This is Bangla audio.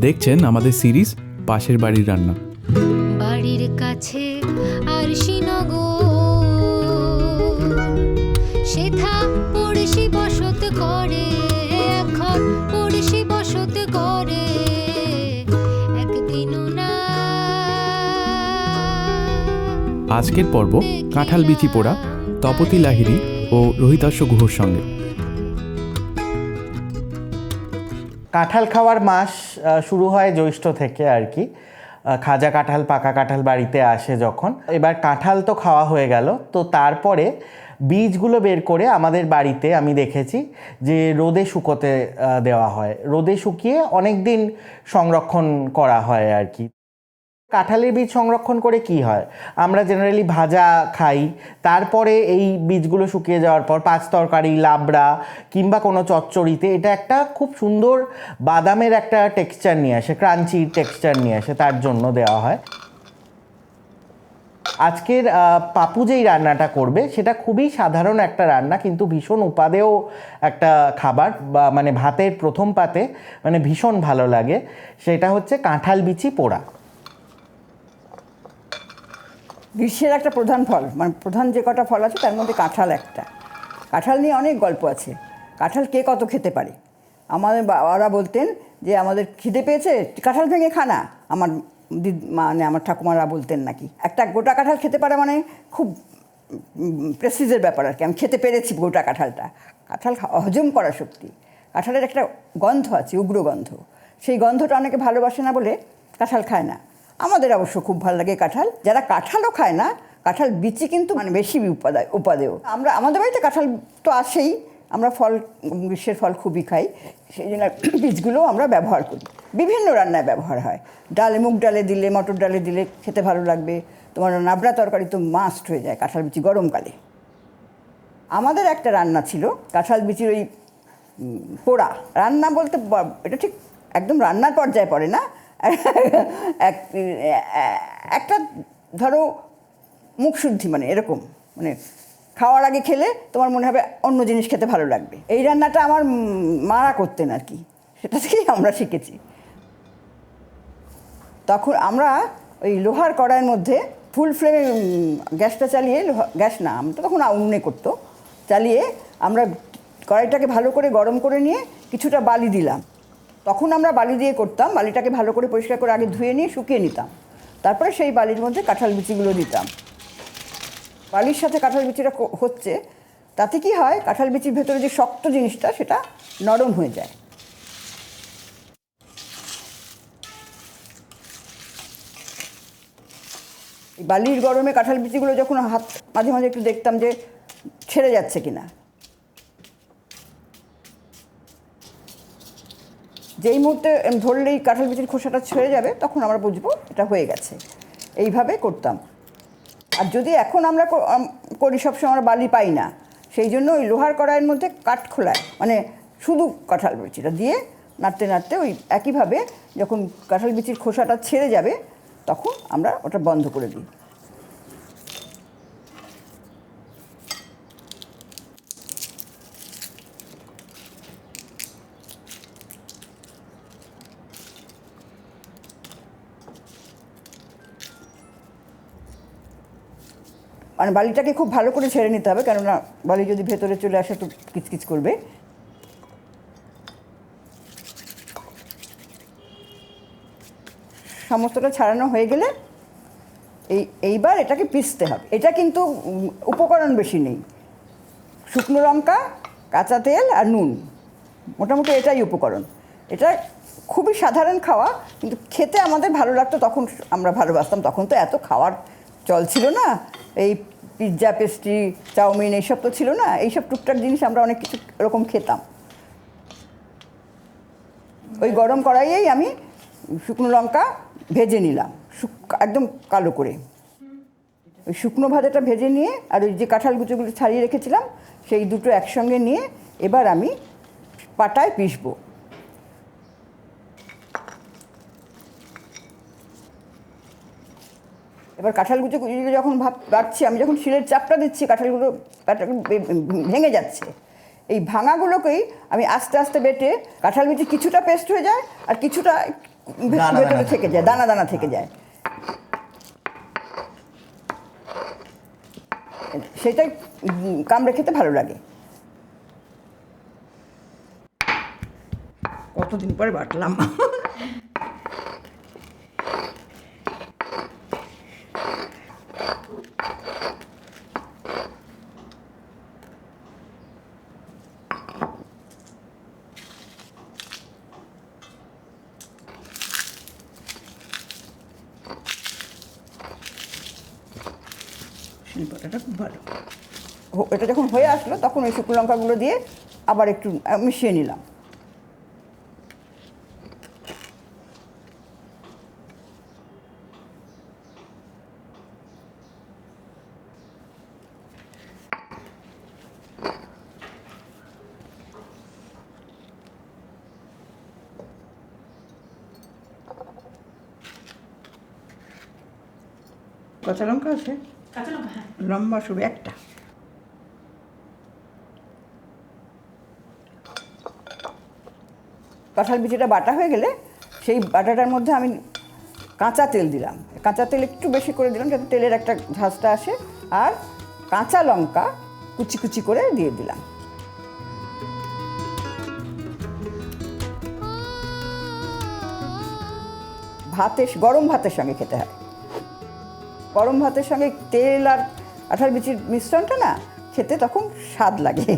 দেখছেন আমাদের সিরিজ পাশের বাড়ির রান্না। বাড়ির কাছে আর সেথা পড়শি বসত করে এখন পড়শি বসত করে। একদিনও না। আজকের পর্ব কাঁঠাল বিচি পোড়া তপতি লাহিরি ও রোহিতাস্য গুহর সঙ্গে। কাঁঠাল খাওয়ার মাস শুরু হয় জ্যৈষ্ঠ থেকে আর কি। খাজা কাঁঠাল, পাকা কাঁঠাল বাড়িতে আসে যখন। এবার কাঁঠাল তো খাওয়া হয়ে গেল। তো তারপরে বীজগুলো বের করে আমাদের বাড়িতে আমি দেখেছি যে রোদে শুকোতে দেওয়া হয়। রোদে শুকিয়ে অনেক দিন সংরক্ষণ করা হয় আর কি। কাঁঠালের বীজ সংরক্ষণ করে কি হয়? আমরা জেনারেলি ভাজা খাই, তারপরে এই বীজগুলো শুকিয়ে যাওয়ার পর পাঁচ তরকারি, লাবড়া কিংবা কোনো চচ্চড়িতে এটা একটা খুব সুন্দর বাদামের একটা টেক্সচার নিয়ে আসে ক্রাঞ্চি টেক্সচার নিয়ে আসে, তার জন্য দেওয়া হয়। আজকের পাপু যেই রান্নাটা করবে, সেটা খুবই সাধারণ একটা রান্না, কিন্তু ভীষণ উপাদেয় একটা খাবার, বা মানে ভাতের প্রথম পাতে মানে ভীষণ ভালো লাগে। সেটা হচ্ছে কাঁঠাল বিচি পোড়া। গ্রীষ্মের একটা প্রধান ফল মানে প্রধান যে কটা ফল আছে তার মধ্যে কাঁঠাল একটা। কাঁঠাল নিয়ে অনেক গল্প আছে। কাঁঠাল কে কত খেতে পারে? আমাদের বাবারা বলতেন যে, আমাদের খিদে পেয়েছে? কাঁঠাল ভেঙে খানা আমার মানে আমার ঠাকুমারা বলতেন নাকি। একটা গোটা কাঁঠাল খেতে পারে মানে খুব প্রেসিজের ব্যাপার আর কি। আমি খেতে পেরেছি গোটা কাঁঠালটা। কাঁঠাল হজম করা শক্তি। কাঁঠালের একটা গন্ধ আছে, উগ্র গন্ধ। সেই গন্ধটা অনেকে ভালোবাসে না বলে কাঁঠাল খায় না। আমাদের অবশ্য খুব ভালো লাগে কাঁঠাল। যারা কাঁঠালও খায় না, কাঁঠাল বিচি কিন্তু মানে বেশি উপাদায় উপাদেয়। আমরা আমাদের বাড়িতে কাঁঠাল তো আসেই আমরা ফল, গ্রীষ্মের ফল খুবই খাই। সেই জন্য বীজগুলোও আমরা ব্যবহার করি। বিভিন্ন রান্নায় ব্যবহার হয়। ডালে মুগ ডালে দিলে, মটর ডালে দিলে খেতে ভালো লাগবে। তোমার নাবড়া তরকারি তো মাস্ট হয়ে যায় কাঁঠাল বিচি গরমকালে। আমাদের একটা রান্না ছিল, কাঁঠাল বিচির ওই পোড়া। রান্না বলতে এটা ঠিক একদম রান্নার পর্যায়ে পড়ে না। একটা ধরো মুখ শুদ্ধি মানে এরকম মানে খাওয়ার আগে খেলে তোমার মনে হবে অন্য জিনিস খেতে ভালো লাগবে। এই রান্নাটা আমার মারা করতেন আর কি, সেটা থেকেই আমরা শিখেছি। তখন আমরা ওই লোহার কড়াইয়ের মধ্যে ফুল ফ্লেমে গ্যাসটা চালিয়ে গ্যাস না আমরা তখন উনুনে করতো, চালিয়ে আমরা কড়াইটাকে ভালো করে গরম করে নিয়ে কিছুটা বালি দিলাম। তখন আমরা বালি দিয়ে করতাম, বালিটাকে ভালো করে পরিষ্কার করে আগে ধুয়ে নিয়ে শুকিয়ে নিতাম। তারপরে সেই বালির মধ্যে কাঁঠাল বিচিগুলো দিতাম। বালির সাথে কাঁঠাল বিচিটা হচ্ছে, তাতে কি হয়, কাঁঠাল বিচির ভেতরে যে শক্ত জিনিসটা, সেটা নরম হয়ে যায়। বালির গরমে কাঁঠাল বিচিগুলো যখন হাত, মাঝে মাঝে একটু দেখতাম যে ছেড়ে যাচ্ছে কিনা। যেই মুহূর্তে ধরলেই কাঁঠাল বিচির খোসাটা ছেড়ে যাবে, তখন আমরা বুঝব এটা হয়ে গেছে। এইভাবে করতাম। আর যদি এখন আমরা করি, সবসময় আমরা বালি পাই না, সেই জন্য ওই লোহার কড়াইয়ের মধ্যে কাঠ খোলায় মানে শুধু কাঁঠাল বিচিটা দিয়ে নাড়তে নাড়তে ওই একইভাবে যখন কাঁঠাল বিচির খোসাটা ছেড়ে যাবে, তখন আমরা ওটা বন্ধ করে দিই। মানে বালিটাকে খুব ভালো করে ছেড়ে নিতে হবে, কেননা বালি যদি ভেতরে চলে আসে তো কিচকিচ করবে। সমস্তটা ছাড়ানো হয়ে গেলে এই, এইবার এটাকে পিসতে হবে। এটা কিন্তু উপকরণ বেশি নেই। শুকনো লঙ্কা, কাঁচা তেল আর নুন, মোটামুটি এটাই উপকরণ। এটা খুবই সাধারণ খাওয়া, কিন্তু খেতে আমাদের ভালো লাগতো, তখন আমরা ভালোবাসতাম, তখন তো এত খাওয়ার চল ছিল না? এই পিৎজা পেস্ট্রি চাউমিন, এইসব তো ছিল না? এইসব টুকটাক জিনিস আমরা অনেক কিছু এরকম খেতাম। ওই গরম কড়াইয়েই আমি শুকনো লঙ্কা ভেজে নিলাম একদম কালো করে। ওই শুকনো ভাজাটা ভেজে নিয়ে আর ওই যে কাঁঠাল কুচোগুলো ছাড়িয়ে রেখেছিলাম, সেই দুটো একসঙ্গে নিয়ে এবার আমি পাটায় পিষবো। এবার কাঁঠালগুলো যখন ভাব বাড়ছি আমি যখন শিলের চাপটা দিচ্ছি কাঁঠালগুলো ভেঙে যাচ্ছে। এই ভাঙাগুলোকেই আমি আস্তে আস্তে বেটে কাঁঠাল বিচি কিছুটা পেস্ট হয়ে যায় আর কিছুটা দানা ভেতরে থেকে। যায় দানা দানা থেকে যায়। সেটাই কামড়ে খেতে ভালো লাগে। কতদিন পরে বাটলাম। শিল্পটা খুব ভালো। এটা যখন হয়ে আসলো তখন ওই শুকনো লঙ্কাগুলো দিয়ে আবার একটু মিশিয়ে নিলাম। কাঁচা লঙ্কা আছে? লম্বা শুধু একটা। কাঁঠাল বিচিটা বাটা হয়ে গেলে সেই বাটাটার মধ্যে আমি কাঁচা তেল দিলাম। কাঁচা তেল একটু বেশি করে দিলাম যাতে তেলের একটা ঝাঁজটা আসে। আর কাঁচা লঙ্কা কুচি কুচি করে দিয়ে দিলাম। ভাতের গরম ভাতের সঙ্গে খেতে হয়। গরম ভাতের সঙ্গে তেল আর আঠার বিচির মিশ্রণটা না খেতে তখন স্বাদ লাগে।